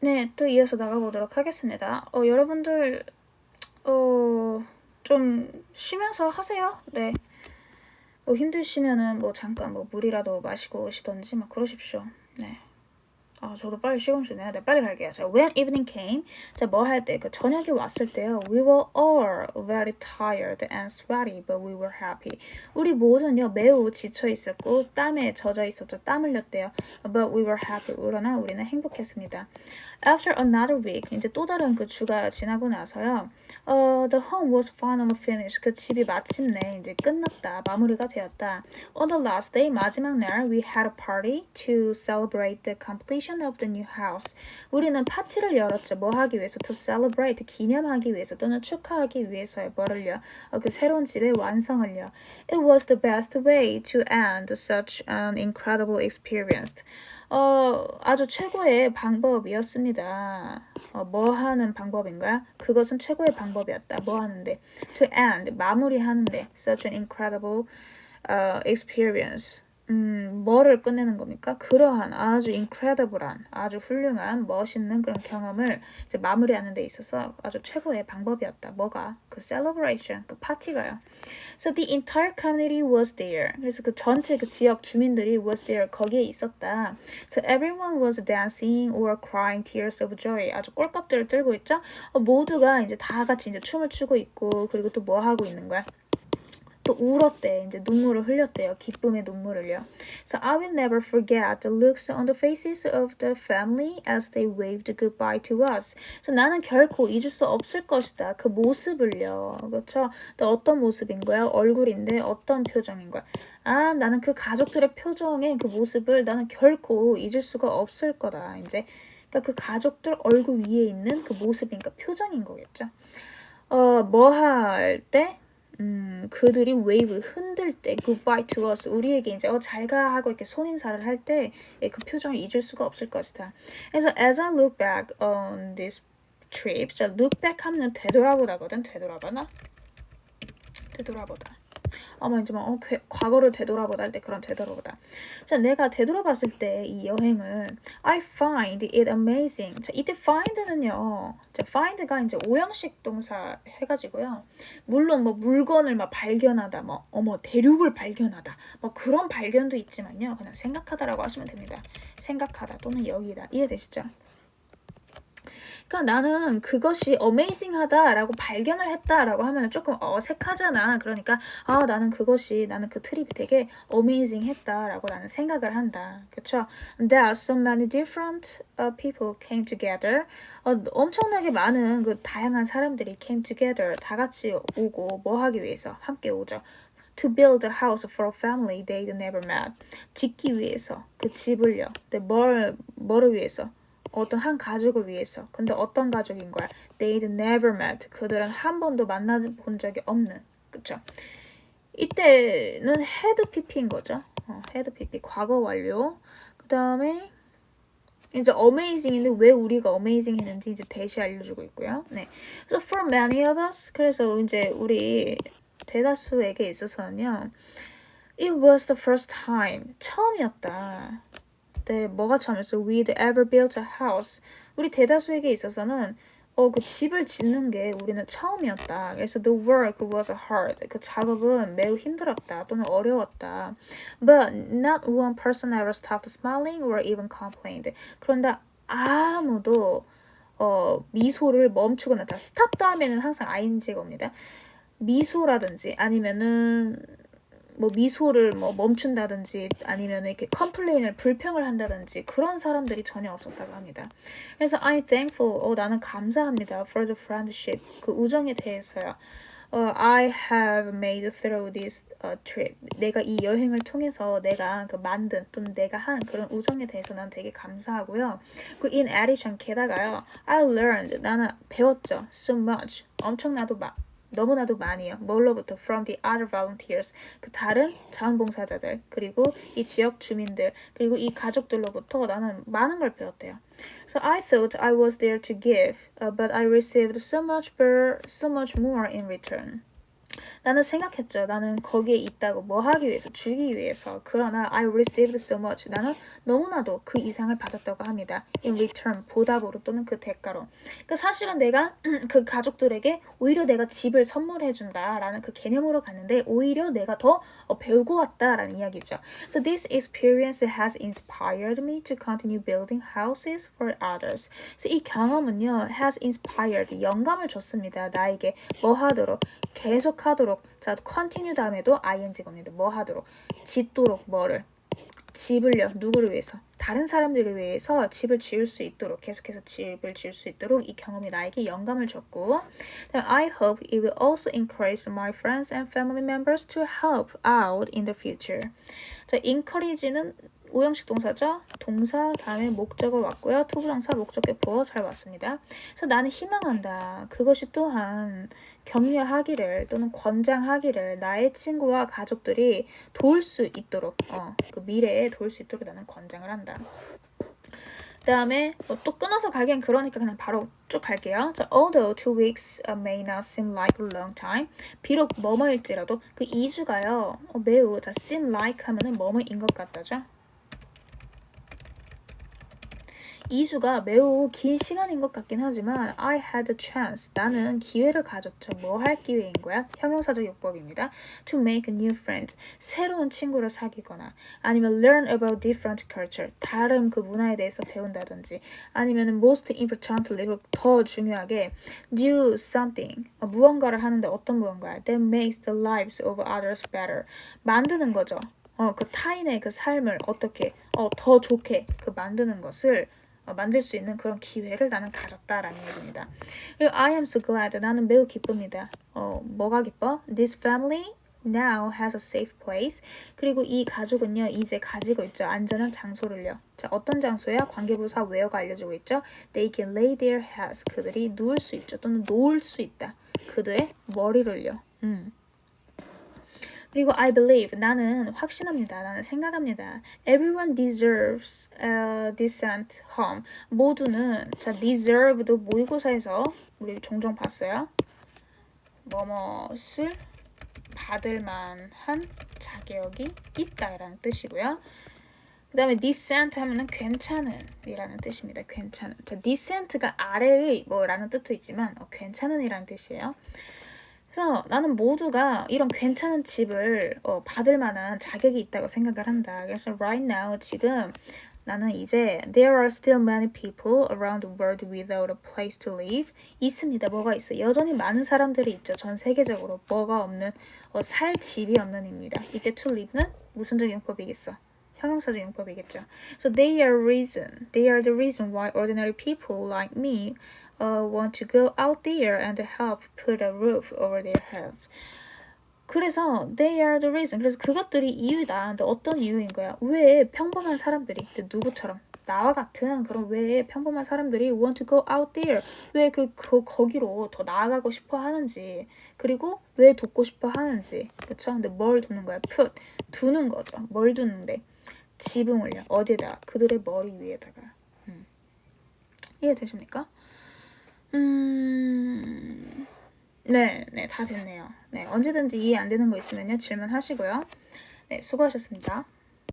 네, 또 이어서 나가보도록 하겠습니다. 어, 여러분들, 어, 좀 쉬면서 하세요. 네. 뭐 힘드시면은 뭐 잠깐 뭐 물이라도 마시고 오시던지 막 그러십시오. 네. 아, 저도 빨리 시간 주네요. 네, 빨리 갈게요. 자, when evening came, 자, 뭐 할 때, 그 저녁이 왔을 때요. We were all very tired and sweaty, but we were happy. 우리 모두는요, 매우 지쳐 있었고, 땀에 젖어 있었죠. 땀 흘렸대요. But we were happy. 그러나 우리는 행복했습니다. After another week, 이제 또 다른 그 주가 지나고 나서요. 어, the home was finally finished. 그 집이 마침내 이제 끝났다. 마무리가 되었다. On the last day, 마지막 날, we had a party to celebrate the completion of the new house. 우리는 파티를 열었죠. 뭐 하기 위해서? To celebrate, 기념하기 위해서 또는 축하하기 위해서요. 뭐를요? 어, 그 새로운 집의 완성을요. It was the best way to end such an incredible experience. 어, 아주 최고의 방법이었습니다. 어, 뭐 하는 방법인가? 그것은 최고의 방법이었다. 뭐 하는데? To end, 마무리하는데. Such an incredible uh, experience. 음, 뭐를 끝내는 겁니까? 그러한 아주 incredible한, 아주 훌륭한, 멋있는 그런 경험을 이제 마무리하는 데 있어서 아주 최고의 방법이었다. 뭐가? 그 celebration, 그 파티가요. So the entire community was there. 그래서 그 전체 그 지역 주민들이 was there 거기에 있었다. So everyone was dancing or crying tears of joy. 아주 꼴값들을 들고 있죠. 어, 모두가 이제 다 같이 이제 춤을 추고 있고 그리고 또 뭐 하고 있는 거야? 또 울었대. 이제 눈물을 흘렸대요. 기쁨의 눈물을요. So I will never forget the looks on the faces of the family as they waved goodbye to us. 그래서 나는 결코 잊을 수 없을 것이다. 그 모습을요. 그렇죠? 또 어떤 모습인 거야? 얼굴인데 어떤 표정인 거야? 아, 나는 그 가족들의 표정의 그 모습을 나는 결코 잊을 수가 없을 거다. 이제 그러니까 그 가족들 얼굴 위에 있는 그 모습이니까 표정인 거겠죠. 어, 뭐 할 때? 음, 그들이 웨이브 흔들 때 goodbye to us 우리에게 이제 어 잘가 하고 이렇게 손 인사를 할 때 그 표정을 잊을 수가 없을 것이다. 그래서 as I look back on this trip, 자 look back 하면 되돌아보다거든. 되돌아보나? 되돌아보다. 아마 이제 막 어, 그, 과거를 되돌아보다 할 때 그런 되돌아보다. 자, 내가 되돌아봤을 때 이 여행을 I find it amazing. 자, 이때 find는요. 자, find가 이제 오형식 동사 해가지고요. 물론 뭐 물건을 막 발견하다, 뭐 어머 대륙을 발견하다, 뭐 그런 발견도 있지만요. 그냥 생각하다라고 하시면 됩니다. 생각하다 또는 여기다 이해되시죠? 그러니까 나는 그것이 어메이징하다라고 발견을 했다라고 하면 조금 어색하잖아. 그러니까 아 나는 그것이 나는 그 트립이 되게 어메이징했다라고 나는 생각을 한다. 그렇죠? There are so many different uh, people came together. 어, 엄청나게 많은 그 다양한 사람들이 came together 다 같이 오고 뭐 하기 위해서 함께 오죠. to build a house for a family they'd never met. 짓기 위해서 그 집을요. 근데 뭘 뭐를 위해서? 어떤 한 가족을 위해서. 근데 어떤 가족인 거야? They'd never met. 그들은 한 번도 만나본 적이 없는. 그쵸? 이때는 had pp인 거죠. 어, had pp 과거 완료. 그 다음에 이제 amazing인데 왜 우리가 amazing 했는지 이제 대시 알려주고 있고요. 네. 그래서 for many of us 그래서 이제 우리 대다수에게 있어서는요. It was the first time 처음이었다. 때 뭐가 처음이었어? We'd ever built a house. 우리 대다수에게 있어서는 어, 그 집을 짓는 게 우리는 처음이었다. 그래서 the work was hard. 그 작업은 매우 힘들었다 또는 어려웠다. But not one person ever stopped smiling or even complained. 그런데 아무도 어, 미소를 멈추거나 자, stop 다음에는 항상 ing가 옵니다. 미소라든지 아니면은 뭐 미소를 뭐 멈춘다든지 아니면 이렇게 컴플레인을 불평을 한다든지 그런 사람들이 전혀 없었다고 합니다. 그래서 I'm thankful. 어, 나는 감사합니다. For the friendship. 그 우정에 대해서요. 어, I have made through this uh, trip. 내가 이 여행을 통해서 내가 그 만든 또는 내가 한 그런 우정에 대해서 난 되게 감사하고요. 그 in addition 게다가요. I learned. 나는 배웠죠. So much. 엄청나도 막 너무나도 많이요. 뭘로부터? From the other volunteers. 그 다른 자원봉사자들, 그리고 이 지역 주민들, 그리고 이 가족들로부터 나는 많은 걸 배웠대요. So I thought I was there to give, uh, but I received so much, per, so much more in return. 나는 생각했죠. 나는 거기에 있다고 뭐 하기 위해서 주기 위해서. 그러나 I received so much. 나는 너무나도 그 이상을 받았다고 합니다. In return 보답으로 또는 그 대가로. 그 사실은 내가 그 가족들에게 오히려 내가 집을 선물해 준다라는 그 개념으로 갔는데 오히려 내가 더 어, 배우고 왔다라는 이야기죠. So this experience has inspired me to continue building houses for others. 그래서 이 경험은요 has inspired 영감을 줬습니다. 나에게 뭐 하도록 계속 하도록 자 continue 다음에도 ing 겁니다. 뭐 하도록 짓도록 뭐를 집을요 누구를 위해서 다른 사람들을 위해서 집을 지을 수 있도록 계속해서 집을 지을 수 있도록 이 경험이 나에게 영감을 줬고 I hope it will also encourage my friends and family members to help out in the future. 자, encourage는 오형식 동사죠. 동사 다음에 목적어 왔고요. 투부정사 목적격 보어 잘 왔습니다. 그래서 나는 희망한다. 그것이 또한 격려하기를 또는 권장하기를 나의 친구와 가족들이 도울 수 있도록 어, 그 미래에 도울 수 있도록 나는 권장을 한다. 그다음에 뭐 또 끊어서 가기엔 그러니까 그냥 바로 쭉 갈게요. 자, although two weeks may not seem like a long time, 비록 뭐뭐일지라도 그 2주가요 어, 매우 자 seem like 하면은 뭐뭐인 것 같다죠. 2주가 매우 긴 시간인 것 같긴 하지만 I had a chance. 나는 기회를 가졌죠. 뭐 할 기회인 거야? 형용사적 용법입니다. To make a new friend. 새로운 친구를 사귀거나 아니면 learn about different culture. 다른 그 문화에 대해서 배운다든지 아니면 most importantly 더 중요하게 do something. 어, 무언가를 하는데 어떤 무언가야? That makes the lives of others better. 만드는 거죠. 어, 그 타인의 그 삶을 어떻게 어, 더 좋게 그 만드는 것을 어, 만들 수 있는 그런 기회를 나는 가졌다라는 얘기입니다. I am so glad. 나는 매우 기쁩니다. 어, 뭐가 기뻐? This family now has a safe place. 그리고 이 가족은요, 이제 가지고 있죠. 안전한 장소를요. 자, 어떤 장소야? 관계부사 where가 알려주고 있죠. They can lay their heads. 그들이 누울 수 있죠. 또는 놓을 수 있다. 그들의 머리를요. 음. 그리고 I believe 나는 확신합니다. 나는 생각합니다. Everyone deserves a decent home. 모두는 자 deserve도 모의고사에서 우리 종종 봤어요. 뭐뭐을 받을 만한 자격이 있다라는 뜻이고요. 그 다음에 decent 하면은 괜찮은 이라는 뜻입니다. 괜찮은. 자, decent가 아래의 뭐라는 뜻도 있지만 어, 괜찮은 이라는 뜻이에요. 그래서 나는 모두가 이런 괜찮은 집을 어, 받을 만한 자격이 있다고 생각을 한다. 그래서 right now 지금 나는 이제 there are still many people around the world without a place to live. 있습니다. 뭐가 있어? 여전히 많은 사람들이 있죠. 전 세계적으로 뭐가 없는 어, 살 집이 없는입니다. 이때 to live는 무슨적 용법이겠어? 형용사적 용법이겠죠. So they are reason. They are the reason why ordinary people like me uh, want to go out there and help put a roof over their heads. 그래서 they are the reason. 그래서 그것들이 이유다. 근데 어떤 이유인 거야? 왜 평범한 사람들이 누구처럼 나와 같은 그런 왜 평범한 사람들이 want to go out there 왜 그 그, 거기로 더 나아가고 싶어 하는지 그리고 왜 돕고 싶어 하는지 그렇죠? 근데 뭘 돕는 거야? put 두는 거죠. 뭘 두는데 지붕을요 어디에다 그들의 머리 위에다가 음. 이해되십니까? 음, 네, 네, 다 됐네요. 네, 언제든지 이해 안 되는 거 있으면요, 질문하시고요. 네, 수고하셨습니다.